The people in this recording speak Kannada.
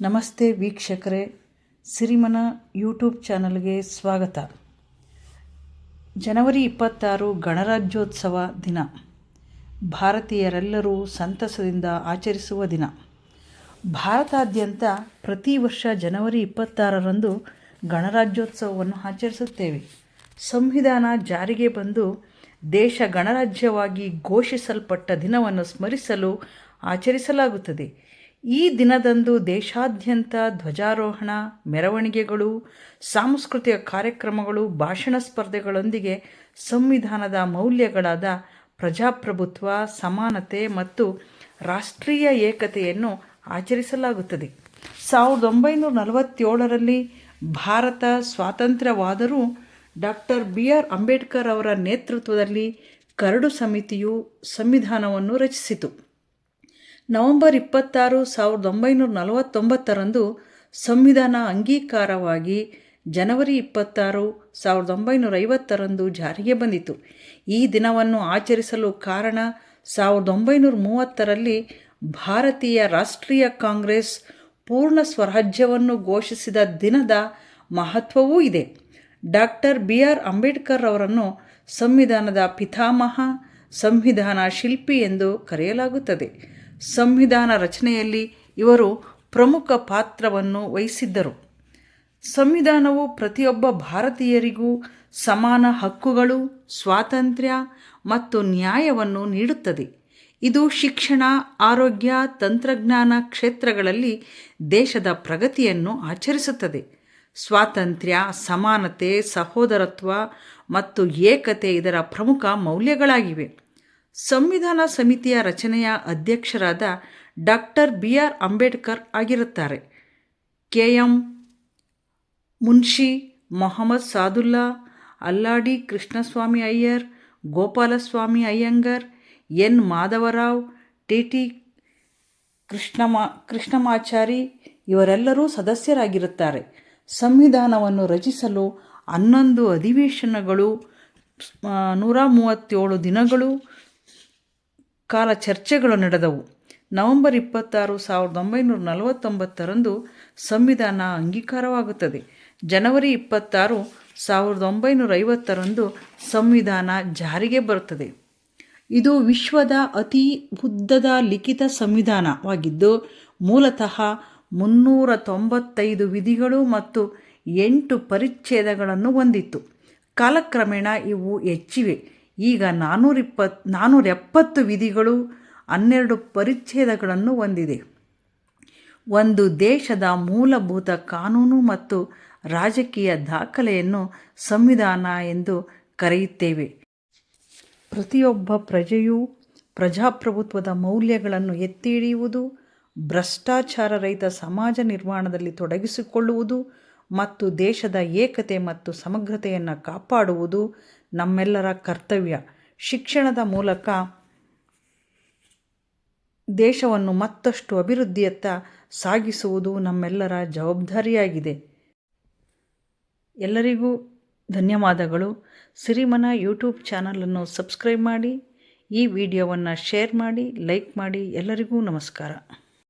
ನಮಸ್ತೆ ವೀಕ್ಷಕರೇ, ಸಿರಿಮನ ಯೂಟ್ಯೂಬ್ ಚಾನಲ್ಗೆ ಸ್ವಾಗತ. ಜನವರಿ ಇಪ್ಪತ್ತಾರು ಗಣರಾಜ್ಯೋತ್ಸವ ದಿನ. ಭಾರತೀಯರೆಲ್ಲರೂ ಸಂತಸದಿಂದ ಆಚರಿಸುವ ದಿನ. ಭಾರತಾದ್ಯಂತ ಪ್ರತಿ ವರ್ಷ ಜನವರಿ ಇಪ್ಪತ್ತಾರರಂದು ಗಣರಾಜ್ಯೋತ್ಸವವನ್ನು ಆಚರಿಸುತ್ತೇವೆ. ಸಂವಿಧಾನ ಜಾರಿಗೆ ಬಂದು ದೇಶ ಗಣರಾಜ್ಯವಾಗಿ ಘೋಷಿಸಲ್ಪಟ್ಟ ದಿನವನ್ನು ಸ್ಮರಿಸಲು ಆಚರಿಸಲಾಗುತ್ತದೆ. ಈ ದಿನದಂದು ದೇಶಾದ್ಯಂತ ಧ್ವಜಾರೋಹಣ, ಮೆರವಣಿಗೆಗಳು, ಸಾಂಸ್ಕೃತಿಕ ಕಾರ್ಯಕ್ರಮಗಳು, ಭಾಷಣ ಸ್ಪರ್ಧೆಗಳೊಂದಿಗೆ ಸಂವಿಧಾನದ ಮೌಲ್ಯಗಳಾದ ಪ್ರಜಾಪ್ರಭುತ್ವ, ಸಮಾನತೆ ಮತ್ತು ರಾಷ್ಟ್ರೀಯ ಏಕತೆಯನ್ನು ಆಚರಿಸಲಾಗುತ್ತದೆ. ಸಾವಿರದ ಒಂಬೈನೂರ ನಲವತ್ತೇಳರಲ್ಲಿ ಭಾರತ ಸ್ವಾತಂತ್ರ್ಯವಾದರೂ ಡಾಕ್ಟರ್ ಬಿ ಆರ್ ಅಂಬೇಡ್ಕರ್ ಅವರ ನೇತೃತ್ವದಲ್ಲಿ ಕರಡು ಸಮಿತಿಯು ಸಂವಿಧಾನವನ್ನು ರಚಿಸಿತು. ನವೆಂಬರ್ ಇಪ್ಪತ್ತಾರು ಸಾವಿರದ ಒಂಬೈನೂರ ನಲವತ್ತೊಂಬತ್ತರಂದು ಸಂವಿಧಾನ ಅಂಗೀಕಾರವಾಗಿ ಜನವರಿ ಇಪ್ಪತ್ತಾರು ಸಾವಿರದ ಒಂಬೈನೂರ ಐವತ್ತರಂದು ಜಾರಿಗೆ ಬಂದಿತು. ಈ ದಿನವನ್ನು ಆಚರಿಸಲು ಕಾರಣ ಸಾವಿರದ ಒಂಬೈನೂರ ಮೂವತ್ತರಲ್ಲಿ ಭಾರತೀಯ ರಾಷ್ಟ್ರೀಯ ಕಾಂಗ್ರೆಸ್ ಪೂರ್ಣ ಸ್ವರಾಜ್ಯವನ್ನು ಘೋಷಿಸಿದ ದಿನದ ಮಹತ್ವವೂ ಇದೆ. ಡಾಕ್ಟರ್ ಬಿ ಆರ್ ಅಂಬೇಡ್ಕರ್ ಅವರನ್ನು ಸಂವಿಧಾನದ ಪಿತಾಮಹ, ಸಂವಿಧಾನ ಶಿಲ್ಪಿ ಎಂದು ಕರೆಯಲಾಗುತ್ತದೆ. ಸಂವಿಧಾನ ರಚನೆಯಲ್ಲಿ ಇವರು ಪ್ರಮುಖ ಪಾತ್ರವನ್ನು ವಹಿಸಿದ್ದರು. ಸಂವಿಧಾನವು ಪ್ರತಿಯೊಬ್ಬ ಭಾರತೀಯರಿಗೂ ಸಮಾನ ಹಕ್ಕುಗಳು, ಸ್ವಾತಂತ್ರ್ಯ ಮತ್ತು ನ್ಯಾಯವನ್ನು ನೀಡುತ್ತದೆ. ಇದು ಶಿಕ್ಷಣ, ಆರೋಗ್ಯ, ತಂತ್ರಜ್ಞಾನ ಕ್ಷೇತ್ರಗಳಲ್ಲಿ ದೇಶದ ಪ್ರಗತಿಯನ್ನು ಆಚರಿಸುತ್ತದೆ. ಸ್ವಾತಂತ್ರ್ಯ, ಸಮಾನತೆ, ಸಹೋದರತ್ವ ಮತ್ತು ಏಕತೆ ಇದರ ಪ್ರಮುಖ ಮೌಲ್ಯಗಳಾಗಿವೆ. ಸಂವಿಧಾನ ಸಮಿತಿಯ ರಚನೆಯ ಅಧ್ಯಕ್ಷರಾದ ಡಾಕ್ಟರ್ ಬಿ ಆರ್ ಅಂಬೇಡ್ಕರ್ ಆಗಿರುತ್ತಾರೆ. K M Munshi Mohammad Sadulla, Alladi Krishnaswami Ayyar, Gopalaswami Ayyangar, N Madhavrao, T T ಕೃಷ್ಣಮಾ, Krishnamachari ಇವರೆಲ್ಲರೂ ಸದಸ್ಯರಾಗಿರುತ್ತಾರೆ. ಸಂವಿಧಾನವನ್ನು ರಚಿಸಲು ಹನ್ನೊಂದು ಅಧಿವೇಶನಗಳು ನೂರ ಮೂವತ್ತೇಳು ದಿನಗಳು ಕಾಲ ಚರ್ಚೆಗಳು ನಡೆದವು. ನವೆಂಬರ್ ಇಪ್ಪತ್ತಾರು, ಸಾವಿರದ ಒಂಬೈನೂರ ನಲವತ್ತೊಂಬತ್ತರಂದು ಸಂವಿಧಾನ ಅಂಗೀಕಾರವಾಗುತ್ತದೆ. ಜನವರಿ ಇಪ್ಪತ್ತಾರು, ಸಾವಿರದ ಒಂಬೈನೂರ ಐವತ್ತರಂದು ಸಂವಿಧಾನ ಜಾರಿಗೆ ಬರುತ್ತದೆ. ಇದು ವಿಶ್ವದ ಅತಿ ಉದ್ದದ ಲಿಖಿತ ಸಂವಿಧಾನವಾಗಿದ್ದು, ಮೂಲತಃ ಮುನ್ನೂರ ತೊಂಬತ್ತೈದು ವಿಧಿಗಳು ಮತ್ತು ಎಂಟು ಪರಿಚ್ಛೇದಗಳನ್ನು ಹೊಂದಿತ್ತು. ಕಾಲಕ್ರಮೇಣ ಇವು ಹೆಚ್ಚಿವೆ. ಈಗ ನಾನ್ನೂರ ಇಪ್ಪತ್ತು ನಾನ್ನೂರ ಎಪ್ಪತ್ತು ವಿಧಿಗಳು ಹನ್ನೆರಡು ಪರಿಚ್ಛೇದಗಳನ್ನು ಹೊಂದಿದೆ. ಒಂದು ದೇಶದ ಮೂಲಭೂತ ಕಾನೂನು ಮತ್ತು ರಾಜಕೀಯ ದಾಖಲೆಯನ್ನು ಸಂವಿಧಾನ ಎಂದು ಕರೆಯುತ್ತೇವೆ. ಪ್ರತಿಯೊಬ್ಬ ಪ್ರಜೆಯೂ ಪ್ರಜಾಪ್ರಭುತ್ವದ ಮೌಲ್ಯಗಳನ್ನು ಎತ್ತಿ ಹಿಡಿಯುವುದು ಭ್ರಷ್ಟಾಚಾರ ರಹಿತ ಸಮಾಜ ನಿರ್ಮಾಣದಲ್ಲಿ ತೊಡಗಿಸಿಕೊಳ್ಳುವುದು ಮತ್ತು ದೇಶದ ಏಕತೆ ಮತ್ತು ಸಮಗ್ರತೆಯನ್ನು ಕಾಪಾಡುವುದು ನಮ್ಮೆಲ್ಲರ ಕರ್ತವ್ಯ. ಶಿಕ್ಷಣದ ಮೂಲಕ ದೇಶವನ್ನು ಮತ್ತಷ್ಟು ಅಭಿವೃದ್ಧಿಯತ್ತ ಸಾಗಿಸುವುದು ನಮ್ಮೆಲ್ಲರ ಜವಾಬ್ದಾರಿಯಾಗಿದೆ. ಎಲ್ಲರಿಗೂ ಧನ್ಯವಾದಗಳು. ಸಿರಿಮನ ಯೂಟ್ಯೂಬ್ ಚಾನಲನ್ನು ಸಬ್ಸ್ಕ್ರೈಬ್ ಮಾಡಿ, ಈ ವಿಡಿಯೋವನ್ನು ಶೇರ್ ಮಾಡಿ, ಲೈಕ್ ಮಾಡಿ ಎಲ್ಲರಿಗೂ ನಮಸ್ಕಾರ.